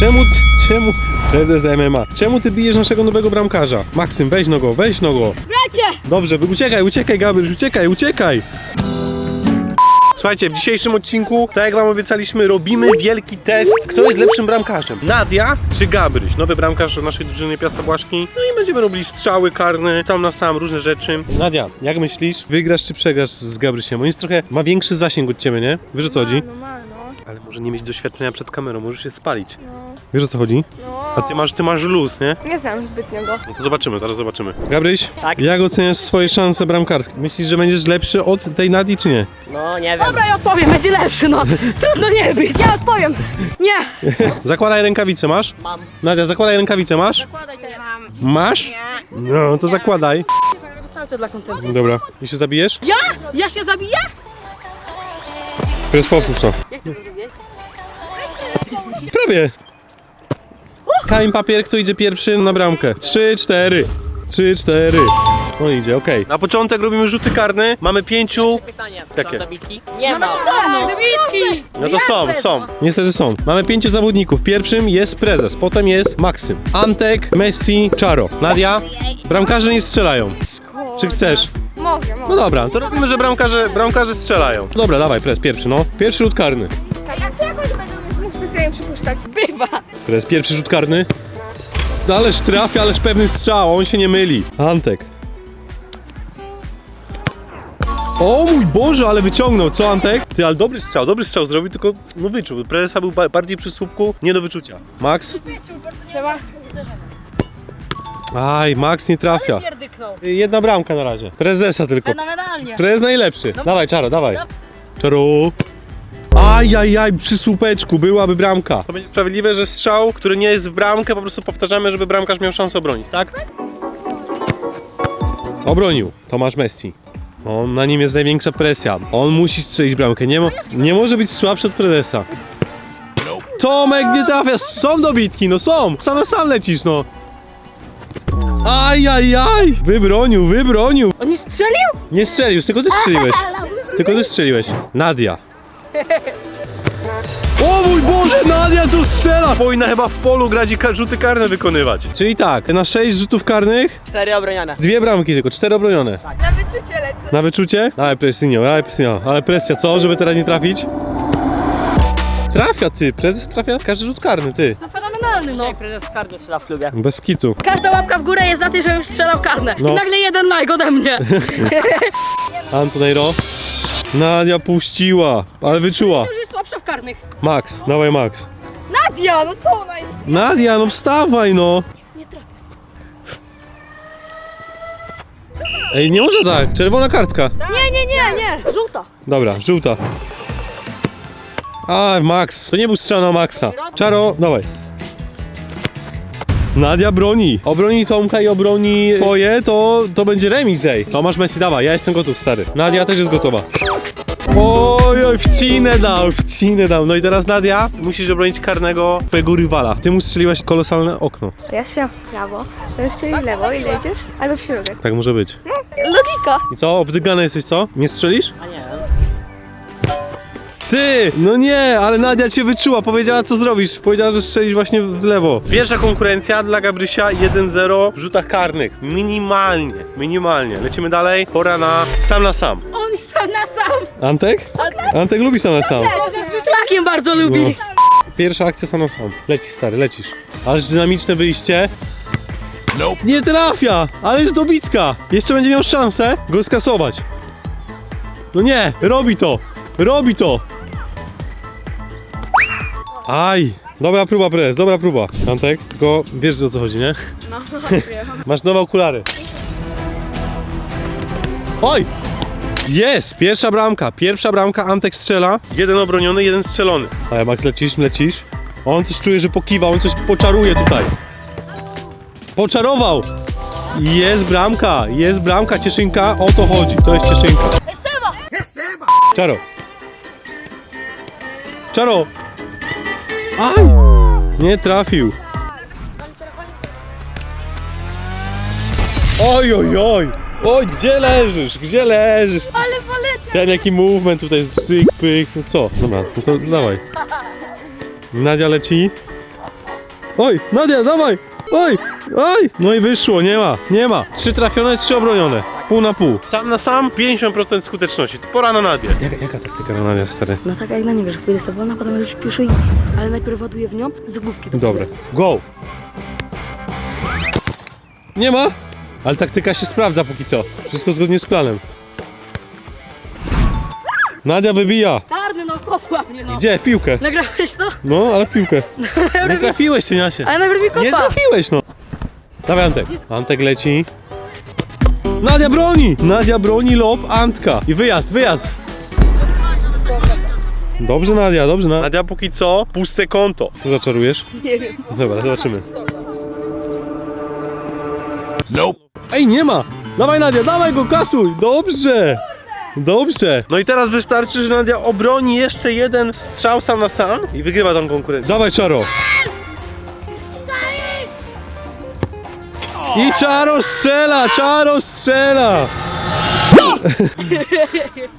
Czemu, czemu, prezes MMA, czemu ty bijesz naszego nowego bramkarza? Maksym, weź no go, weź no go. Bracie! Dobrze, wy- uciekaj, uciekaj Gabriel, uciekaj, uciekaj. Słuchajcie, w dzisiejszym odcinku, tak jak wam obiecaliśmy, robimy wielki test, kto jest lepszym bramkarzem. Nadia czy Gabryś? Nowy bramkarz naszej drużyny Piasta Błaszki. No i będziemy robili strzały karne, tam na sam różne rzeczy. Nadia, jak myślisz, wygrasz czy przegrasz z Gabrysiem? On jest trochę, ma większy zasięg od ciebie, nie? Wiesz o co chodzi? No ma, no. Ale może nie mieć doświadczenia przed kamerą, możesz się spalić. No. Wiesz o co chodzi? no. A ty masz, ty masz luz, nie? Nie znam zbytnio go. No to zobaczymy, zaraz zobaczymy. Gabryś, Tak? jak oceniasz swoje szanse bramkarskie? Myślisz, że będziesz lepszy od tej Nadii, czy nie? No nie wiem. Dobra, ja odpowiem, będzie lepszy, no. Trudno nie być. Ja odpowiem. Nie. Zakładaj rękawice, masz? Mam. Nadia, zakładaj rękawice, masz? Zakładaj teraz. Masz? No, to zakładaj. To dla kontentu. Dobra. I się zabijesz? Ja? Ja się zabiję? To jest powtórz to. Jak ty to zrobiłeś? Prawie. Kamień papier, kto idzie pierwszy na bramkę? Trzy, cztery. Trzy, cztery. No idzie, okej. Na początek robimy rzuty karne. Mamy pięciu. Pytanie. Jakie? Są dobitki? Nie ma. No, dobitki. No to są, są. Niestety są. Mamy pięciu zawodników. Pierwszym jest prezes, potem jest Maksym, Antek, Messi, Czaro. Nadia, bramkarze nie strzelają. Czy chcesz? Mogę, No mogę. dobra, to robimy, że bramkarze, bramkarze strzelają. Dobra, dawaj, prez pierwszy, no. Pierwszy rzut karny. A jak to jakoś będę mógł specjalnie przypuszczać? Bywa. Prez pierwszy rzut karny. Ależ trafia, ależ pewny strzał, on się nie myli. Antek. O mój Boże, ale wyciągnął, co Antek? Ty, ale dobry strzał, dobry strzał zrobił, tylko no wyczuł. Prezesa był ba- bardziej przy słupku, nie do wyczucia. Max? Trzeba. Aj, Max nie trafia. Jedna bramka na razie. Prezesa tylko. Fenomenalnie. Prezes najlepszy. Dawaj, Czaro, dawaj. Czaro. Aj, aj, aj, przy słupeczku byłaby bramka. To będzie sprawiedliwe, że strzał, który nie jest w bramkę, po prostu powtarzamy, żeby bramkarz miał szansę obronić, tak? Obronił. Tomasz Messi. On, na nim jest największa presja. On musi strzelić bramkę. Nie, mo nie może być słabszy od prezesa. Tomek nie trafia. Są dobitki, no są. Sam na sam lecisz, no. Aj, aj, aj. Wybronił, wybronił. On nie strzelił? Nie strzelił, tylko ty strzeliłeś. Tylko ty strzeliłeś. Nadia. O mój Boże, Nadia tu strzela! Powinna chyba w polu grać i ka- rzuty karne wykonywać. Czyli tak, na 6 rzutów karnych, Cztery obronione. dwie bramki tylko, cztery obronione. Na wyczucie lecę. Na wyczucie? Dawaj presjonio, dawaj presjonio. Ale presja, co, żeby teraz nie trafić? Trafia ty, prezes trafia każdy rzut karny, ty. No fenomenalny, no. Jak prezes karny strzela w klubie. Bez kitu. Każda łapka w górę jest za tym, żebym strzelał karne. No. I nagle jeden like ode mnie. Antonejro. Nadia puściła, ale wyczuła. Już jest słabsza w karnych. Max, dawaj Max. Nadia, no co ona jest? Nadia, no wstawaj no. Nie trafię. Ej, nie może tak, czerwona kartka. Nie, nie, nie, nie. Żółta. Dobra, żółta. A, Max, to nie był strzał na Maxa. Czaro, dawaj. Nadia broni. Obroni Tomka i obroni twoje, to, to będzie remis, ej. Tomasz Messi, dawaj, ja jestem gotów, stary. Nadia też jest gotowa. Oj, oj, wcinę dał, wcinę dał. No i teraz Nadia, musisz obronić karnego twojego rywala. Ty mu strzeliłaś kolosalne okno. Ja strzelam w prawo, to jeszcze i w lewo i lecisz, albo w środek. Tak może być. Logika. I co, obdygany jesteś, co? Nie strzelisz? A nie. Ty! No nie, ale Nadia cię wyczuła, powiedziała co zrobisz. Powiedziała, że strzelisz właśnie w lewo. Pierwsza konkurencja dla Gabrysia 1-0 w rzutach karnych. Minimalnie, minimalnie. Lecimy dalej. Pora na sam na sam. On jest sam na sam. Antek? Antek lubi sam na sam. On ze zwyczlakiem bardzo lubi. No. Pierwsza akcja sam na sam. Lecisz stary, lecisz. Ależ dynamiczne wyjście. Nie trafia! Ależ dobitka! Jeszcze będzie miał szansę go skasować. No nie, robi to! Robi to! Aj! Dobra próba, prez, dobra próba. Antek, tylko wiesz o co chodzi, nie? No, Masz nowe okulary. Oj! Jest! Pierwsza bramka, pierwsza bramka, Antek strzela. Jeden obroniony, jeden strzelony. Ale Max, lecisz, lecisz. On coś czuje, że pokiwa, on coś poczaruje tutaj. Poczarował! Jest bramka, jest bramka, cieszynka, o to chodzi, to jest cieszynka. Czaro. Czaro! Aj! Nie trafił. Oj, oj, oj! Oj, gdzie leżysz? Gdzie leżysz? Ale polecam. Ten jaki movement tutaj, pyk, pyk, no co? Dobra, no to dawaj. Nadia leci. Oj, Nadia, dawaj! Oj, oj! No i wyszło, nie ma, nie ma. Trzy trafione, trzy obronione. Pół na pół. Sam na sam 50% skuteczności. Pora na Nadię. Jaka, jaka taktyka na Nadię, stary? No tak jak na nie wiesz, pójdę sobie wolna, potem już piszę i... Ale najpierw ładuję w nią z główki. do Dobra, go! Nie ma? Ale taktyka się sprawdza póki co. Wszystko zgodnie z planem. Nadia wybija. Karny, no kopła mnie, no. Gdzie? Piłkę. Nagrałeś to? No, ale w piłkę. Nie trafiłeś, cieniasie. Ale najpierw mi Nie kopa. trafiłeś, no. Dawaj Antek. Antek leci. Nadia broni! Nadia broni lob, Antka. I wyjazd, wyjazd. Dobrze Nadia, dobrze Nadia. Nadia póki co puste konto. Co zaczarujesz? Nie wiem. Dobra, zobaczymy. Ej, nie ma! Dawaj Nadia, dawaj go, kasuj! Dobrze! Dobrze! No i teraz wystarczy, że Nadia obroni jeszcze jeden strzał sam na sam i wygrywa tą konkurencję. Dawaj Czaro! I Czaro strzela! Czaro strzela!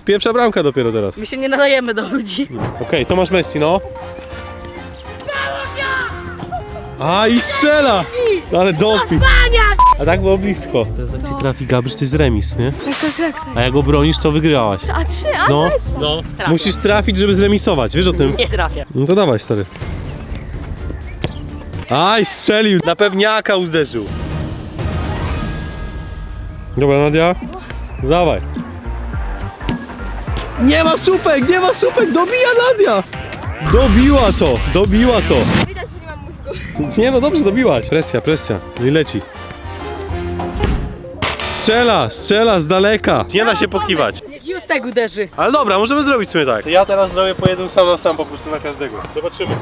Pierwsza bramka dopiero teraz. My się nie nadajemy do ludzi. Okej, Tomasz Messi, no. A i strzela! Ale dofi. A tak było blisko. Teraz jak ci trafi Gabryś, to jest remis, nie? Jak to jak A jak obronisz, to wygrywałaś. A trzy, a No, no. Musisz trafić, żeby zremisować, wiesz o tym? Nie trafię. No to dawaj, stary. Aj, strzelił! Na pewniaka uderzył. Dobra, Nadia. Dawaj. Nie ma słupek, nie ma słupek, dobija Nadia! Dobiła to, dobiła to. Widać, że nie mam mózgu. Nie no dobrze, dobiłaś. Presja, presja. I leci. Strzela, strzela z daleka. Nie da się pokiwać. Niech Justek uderzy. Ale dobra, możemy zrobić sobie tak. Ja teraz zrobię po jednym sam na sam po prostu na każdego. Zobaczymy.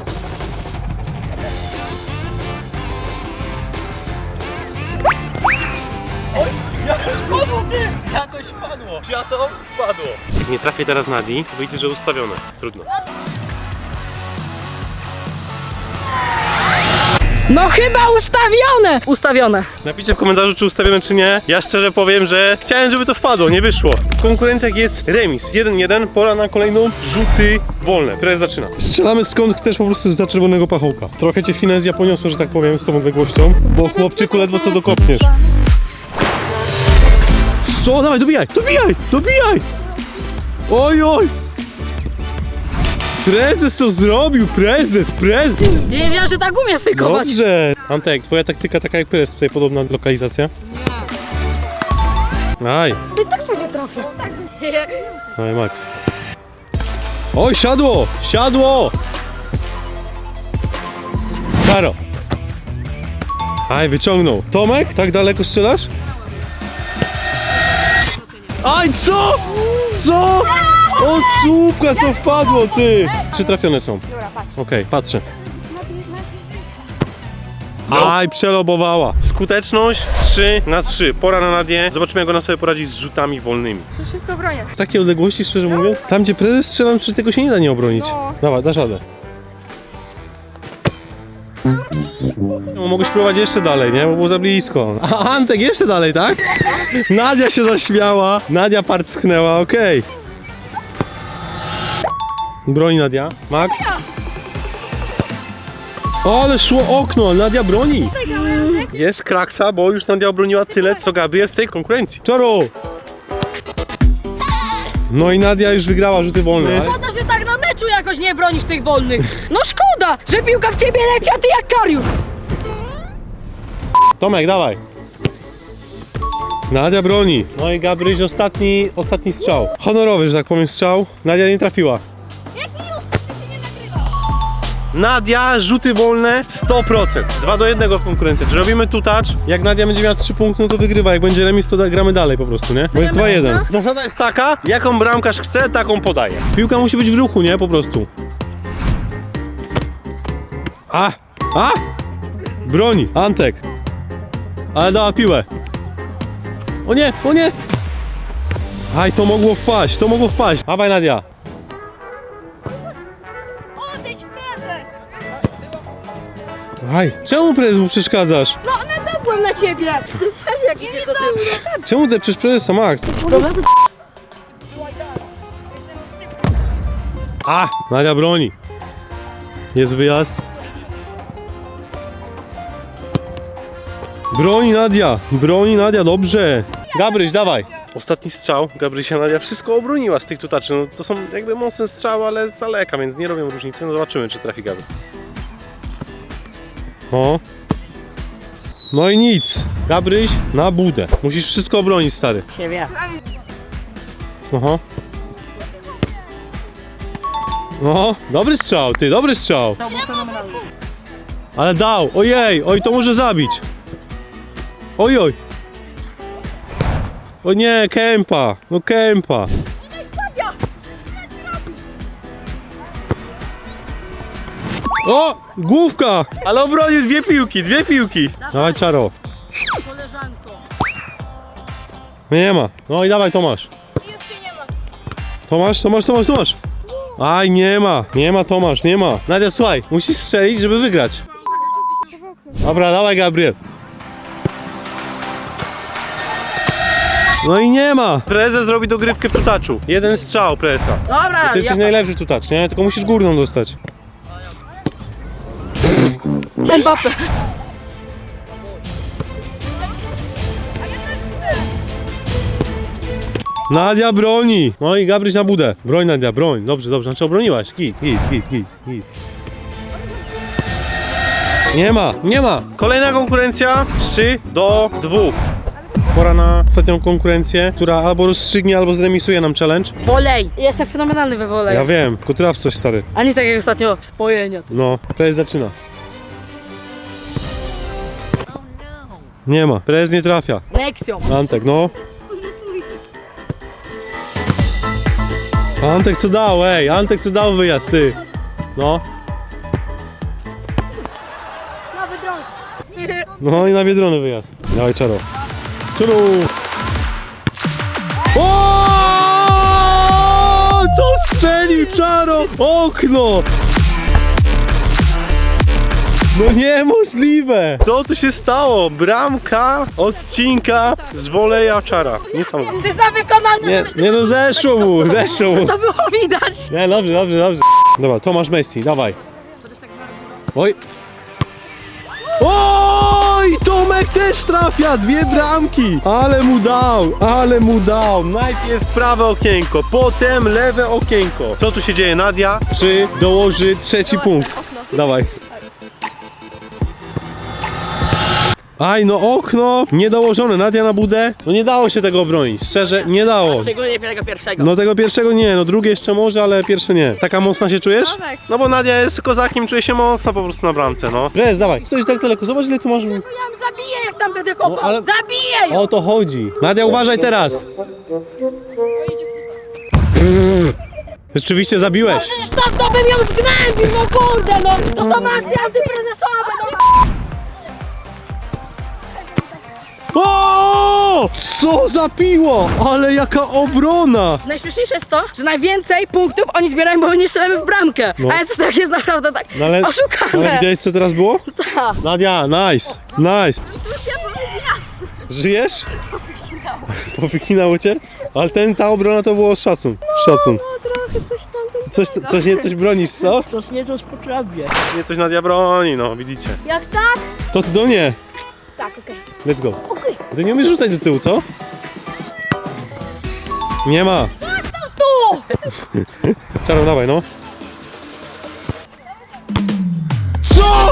Światło spadło. Jak nie trafię teraz Nadi, to wyjdzie, że ustawione. Trudno. No chyba ustawione! Ustawione. Napiszcie w komentarzu, czy ustawione, czy nie. Ja szczerze powiem, że chciałem, żeby to wpadło, nie wyszło. W konkurencjach jest remis. 1-1, pora na kolejną rzuty wolne. Teraz zaczyna. Strzelamy skąd chcesz, po prostu za czerwonego pachołka. Trochę cię finezja poniosła, że tak powiem, z tą odległością, bo chłopczyku ledwo co dokopniesz. Co? Dawaj, dobijaj, dobijaj, dobijaj! Oj, oj! Prezes to zrobił, prezes, prezes! Nie wiedziałem, że tak umie sfejkować. Dobrze. Antek, twoja taktyka taka jak jest tutaj podobna lokalizacja? Aj, I tak będzie trafił. aj Max. Oj, siadło, siadło! Karo. Aj, wyciągnął. Tomek, tak daleko strzelasz? Aj, co? Co? O, słupka, co wpadło, ty! Trzy trafione są. Dobra, patrz. Okej, patrzę. Aj, przelobowała. Skuteczność 3 na 3. Pora na Nadię. Zobaczymy, jak ona sobie poradzi z rzutami wolnymi. Wszystko bronię. W takiej odległości, szczerze mówiąc, tam gdzie prezes strzelam, przecież tego się nie da nie obronić. No. Dawaj, dasz radę. No, mogłeś próbować jeszcze dalej, nie? Bo było za blisko. A Antek jeszcze dalej, tak? Nadia się zaśmiała. Nadia parcknęła, okej. Broni Nadia. Max? O, ale szło okno, Nadia broni. Jest kraksa, bo już Nadia obroniła tyle, co Gabriel w tej konkurencji. Czaro! No i Nadia już wygrała rzuty wolne. Szkoda, że tak na meczu jakoś nie bronisz tych wolnych. No szkoda, że piłka w ciebie leci, a ty jak Kariusz. Tomek, dawaj. Nadia broni. No i Gabryś ostatni, ostatni strzał. Honorowy, że tak powiem, strzał. Nadia nie trafiła. Nadia, rzuty wolne 100%. 2 do 1 w konkurencji. Czy robimy tu touch? Jak Nadia będzie miała 3 punkty, no to wygrywa. Jak będzie remis, to da- gramy dalej po prostu, nie? Bo jest 2-1. Zasada jest taka, jaką bramkarz chce, taką podaje. Piłka musi być w ruchu, nie? Po prostu. A! A! Broni, Antek. Ale dała piłę. O nie, o nie! Aj, to mogło wpaść, to mogło wpaść. Dawaj Nadia. Odejdź prezes. Aj, czemu prezes mu przeszkadzasz? No, nadepłem na ciebie. Jak idziesz do tyłu. Czemu ty przecież prezesa Max? A, Nadia broni. Jest wyjazd. Broni Nadia, broni Nadia, dobrze. Gabryś, dawaj. Ostatni strzał, Gabrysia Nadia wszystko obroniła z tych tutaczy. No, to są jakby mocne strzały, ale z daleka, więc nie robią różnicy. No zobaczymy, czy trafi Gabry. O. No i nic. Gabryś na budę. Musisz wszystko obronić, stary. Nie wiem. Aha. No, dobry strzał, ty, dobry strzał. Ale dał, ojej, oj, to może zabić. Oj, oj. O nie, kępa, no kępa. O, główka, ale obronił dwie piłki, dwie piłki. Dawaj, Czaro. Koleżanko. Nie ma. No i dawaj, Tomasz. Tomasz, Tomasz, Tomasz, Tomasz. Aj, nie ma, nie ma Tomasz, nie ma. Nadia, słuchaj, musisz strzelić, żeby wygrać. Dobra, dawaj Gabriel. No i nie ma. Prezes zrobi dogrywkę w tutaczu. Jeden strzał presa. Dobra, Ty ja... jesteś najlepszy tutacz, nie? Tylko musisz górną dostać. Mbappe. Nadia broni! No i Gabryś na budę. Broń Nadia, broń. Dobrze, dobrze. Znaczy obroniłaś. Git, git, git, git, git. Nie ma, nie ma. Kolejna konkurencja. 3 do 2. Pora na ostatnią konkurencję, która albo rozstrzygnie, albo zremisuje nam challenge. Wolej. Jestem fenomenalny we wolej. Ja wiem, tylko traf coś stary. A nie tak jak ostatnio spojenia. No, prez zaczyna. Nie ma, prez nie trafia. Nexią. Antek, no. Antek co dał, ej, Antek co dał wyjazd, ty. No, no i na Biedrony wyjazd. Dawaj, czaro. Czaro! O! Co strzelił, czaro? Okno! No niemożliwe! Co tu się stało? Bramka odcinka z woleja czara. Niesamowite. Ty za Nie, nie no zeszło mu, zeszło mu. To było widać. Nie, dobrze, dobrze, dobrze. Dobra, Tomasz Messi, dawaj. Oj. Oj, Tomek też trafia, dwie bramki. Ale mu dał, ale mu dał. Najpierw prawe okienko, potem lewe okienko. Co tu się dzieje, Nadia? Czy dołoży trzeci punkt? Dawaj. Aj, no okno niedołożone, Nadia na budę. No nie dało się tego obronić, szczerze, nie dało. Szczególnie tego pierwszego. No tego pierwszego nie, no drugie jeszcze może, ale pierwsze nie. Taka mocna się czujesz? No tak. No bo Nadia jest kozakiem, czuje się mocna po prostu na bramce, no. Rez, dawaj. Stoisz tak daleko, zobacz ile tu masz... Ja ją zabiję, jak tam będę kopał. No, ale- Zabiję ją. O to chodzi. Nadia, uważaj teraz. Rzeczywiście zabiłeś. Przecież tam to bym ją zgnębił, no kurde, no. To są akcje antyprezesowe, O! Co za piło! Ale jaka obrona! Najśmieszniejsze jest to, że najwięcej punktów oni zbierają, bo my nie strzelamy w bramkę. No. A to tak jest naprawdę tak No ale, oszukane. ale widziałeś co teraz było? Tak. Nadia, nice, nice. Żyjesz? Powykinało cię? Ale ten, ta obrona to było szacun. Szacun. No, trochę coś tam. Coś, coś nie coś bronisz, co? Coś nie coś potrafię. Nie coś Nadia broni, no widzicie. Jak tak? To ty do nie. Tak, okej. Let's go. Ty nie umiesz rzucać do tyłu, co? Nie ma. Tu! Czaro, dawaj, no. Co?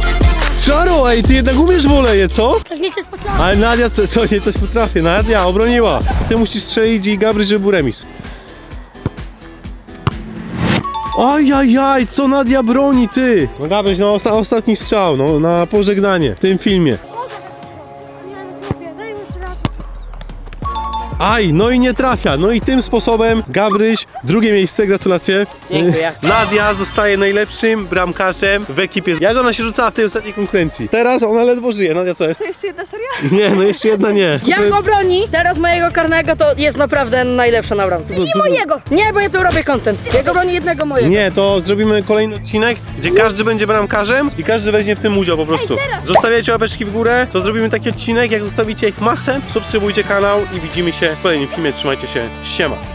Czaro, ej, ty jednak umiesz woleje, co? Tak nie chcesz potrafić. Ale Nadia, co, co nie coś potrafi. Nadia, obroniła. Ty musisz strzelić i Gabry, żeby był remis. Ajajaj, co Nadia broni, ty? No Gabryś, no osta ostatni strzał, no na pożegnanie w tym filmie. Aj, no i nie trafia. No i tym sposobem Gabryś, drugie miejsce, gratulacje. Dziękuję. Nadia zostaje najlepszym bramkarzem w ekipie. Jak ona się rzucała w tej ostatniej konkurencji? Teraz ona ledwo żyje. Nadia, co jest? To jeszcze jedna seria? Nie, no jeszcze jedna nie. Jak obroni teraz mojego karnego, to jest naprawdę najlepsza na bramce. To- Mojego! Nie, bo ja tu robię content. Jak obroni jednego mojego. Nie, to zrobimy kolejny odcinek, gdzie każdy będzie bramkarzem i każdy weźmie w tym udział po prostu. Zostawiajcie łapeczki w górę, to zrobimy taki odcinek, jak zostawicie ich masę, subskrybujcie kanał i widzimy się w kolejnym filmie. Trzymajcie się, siema.